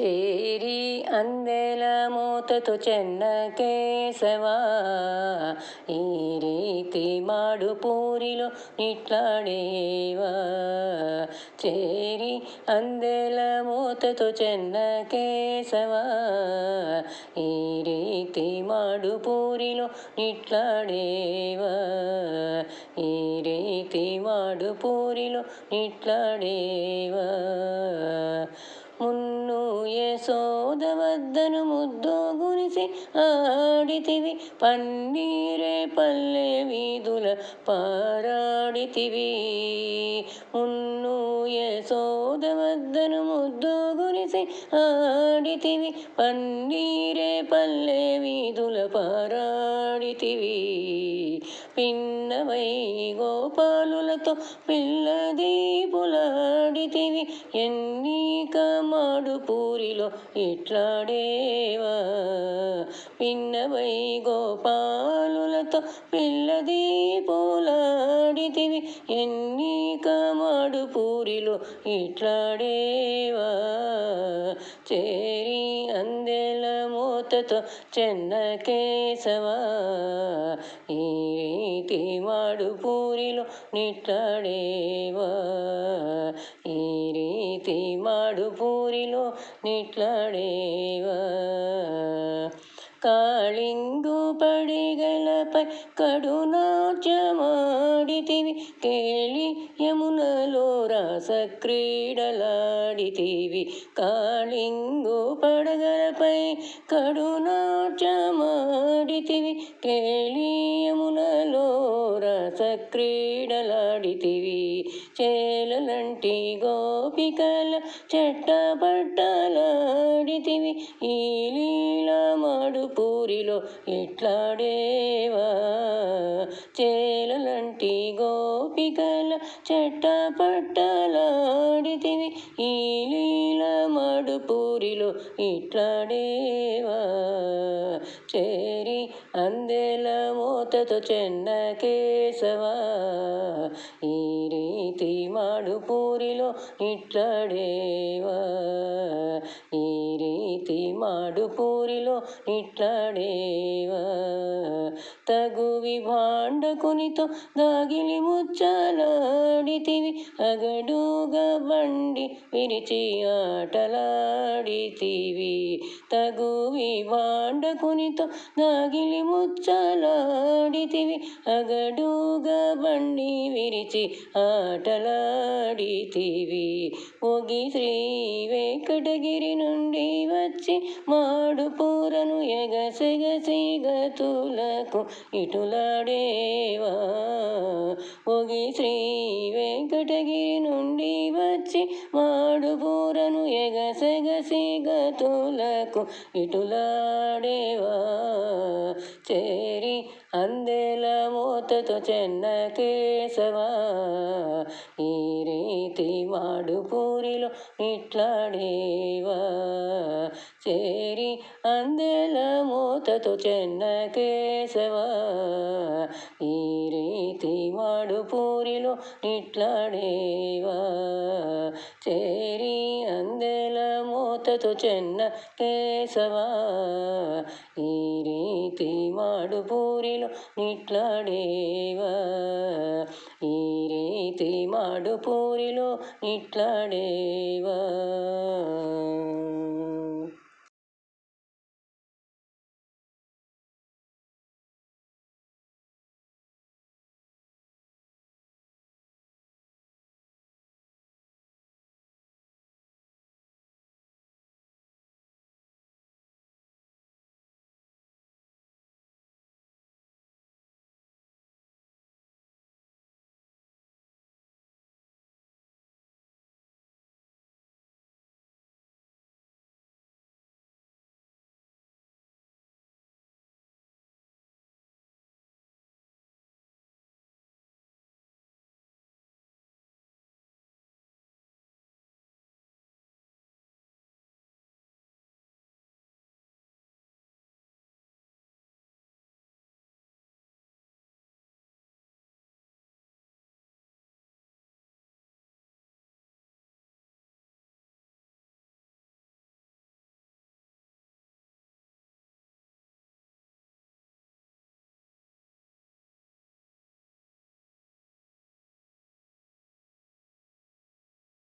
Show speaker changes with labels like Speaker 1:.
Speaker 1: చేరి అందెల మూతతో చెన్న కేశవా. ఈ రీతి మాడు పూరిలో నిట్లాడేవా. చేరి అందెల మూతతో చెన్న కేశవా. ఈ రీతి మాడు పూరిలో నిట్లాడేవా. ఈ రీతి మాడు పూరిలో నిట్లాడేవా. మున్ను యశోద వద్దను ముద్దు గురిసి ఆడితివి. పన్నీరే పల్లె వీధుల పారాడితివి. మున్ను యశోద వద్దను ముద్దు గురిసి ఆడితివి. పన్నీరే పల్లె వీధుల పారాడితివి. పిన్నవై గోపాలులతో పిల్ల దీపులాడితివి. ఎన్ని మాడు పూరిలో ఇట్లాడేవా? పిన్నవై గోపాలులతో పిల్లదీపులాడితివి ఎన్ని కమాడు పూరిలో ఇట్లాడేవా? చేరి అందెల మూతతో చెన్న కేశవా? ఈ రీతి మాడు పూరిలో నిట్లాడేవా? ఈ రీతి మాడు పూరిలో నిట్లాడేవా? కాళింగు పడిగలపై కడునాట్యమాడితివి కేళి యమునలో రాస క్రీడలాడితివి కాళింగు పడగలపై కడునాట్యమాడితివి కేళి యమునలో రాస క్రీడలాడితివి చేలలంటి గోపికల చెట్టబట్టలాడితివి. ఈ లీలా మాడు పూరిలో ఇట్లాడేవా చేలలంటి గోపికల చెట్టపట్టలాడితివి ఈ లీలా మాడు పూరిలో ఇట్లాడేవా చేరి అందెల మూతతో చెన్న కేశవా? ఈ రీతి మాడు పూరిలో ఇట్లడేవా? ఈ రీతి మాడు పూరిలో ఇట్లడేవా? తగు విభాండకునితో దాగిలి ముచ్చలాడితివి. అగడుగా బండి విరిచి ఆటలాడితివి. తగు విభాండకునితో దాగిలి ముచ్చలాడితివి. అగడుగా బండి విరిచి ఆటలాడితివి. ఒగి శ్రీ వెంకటగిరి నుండి వచ్చి మాడు పూరను ఎగసెగసి గతులకు ఇటులాడేవా? ఒగి శ్రీ వెంకటగిరి నుండి వచ్చి మాడు పూరను ఎగసెగసి గతులకు ఇటులాడేవా? చేరి అందెల మూతతో చెన్న కేశవా ఈ రీతి మాడు పూరిలో ఇట్లాడేవా చేరి అందెల మూతతో చెన్న కేశవా? ఈ రీతి మాడు పూరిలో ఇట్లాడేవా చేరి అందెల మూతతో చెన్న కేశవా? ఈ రీతి మాడు పూరిలో నిట్లాడేవా? ఈ నీతి మాడు పూరిలో ఇట్లాడేవా